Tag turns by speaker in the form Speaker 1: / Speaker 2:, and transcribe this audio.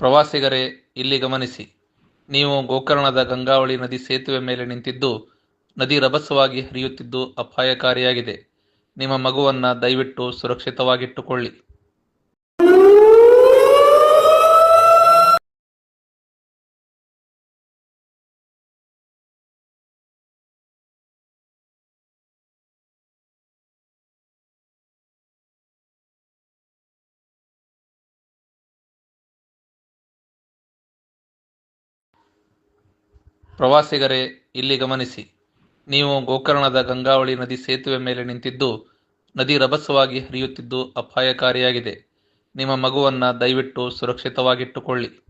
Speaker 1: ಪ್ರವಾಸಿಗರೇ, ಇಲ್ಲಿ ಗಮನಿಸಿ. ನೀವು ಗೋಕರ್ಣದ ಗಂಗಾವಳಿ ನದಿ ಸೇತುವೆ ಮೇಲೆ ನಿಂತಿದ್ದು, ನದಿ ರಭಸವಾಗಿ ಹರಿಯುತ್ತಿದ್ದು ಅಪಾಯಕಾರಿಯಾಗಿದೆ. ನಿಮ್ಮ ಮಗುವನ್ನು ದಯವಿಟ್ಟು ಸುರಕ್ಷಿತವಾಗಿಟ್ಟುಕೊಳ್ಳಿ. ಪ್ರವಾಸಿಗರೇ, ಇಲ್ಲಿ ಗಮನಿಸಿ. ನೀವು ಗೋಕರ್ಣದ ಗಂಗಾವಳಿ ನದಿ ಸೇತುವೆ ಮೇಲೆ ನಿಂತಿದ್ದು, ನದಿ ರಭಸವಾಗಿ ಹರಿಯುತ್ತಿದ್ದು ಅಪಾಯಕಾರಿಯಾಗಿದೆ. ನಿಮ್ಮ ಮಗುವನ್ನು ದಯವಿಟ್ಟು ಸುರಕ್ಷಿತವಾಗಿಟ್ಟುಕೊಳ್ಳಿ.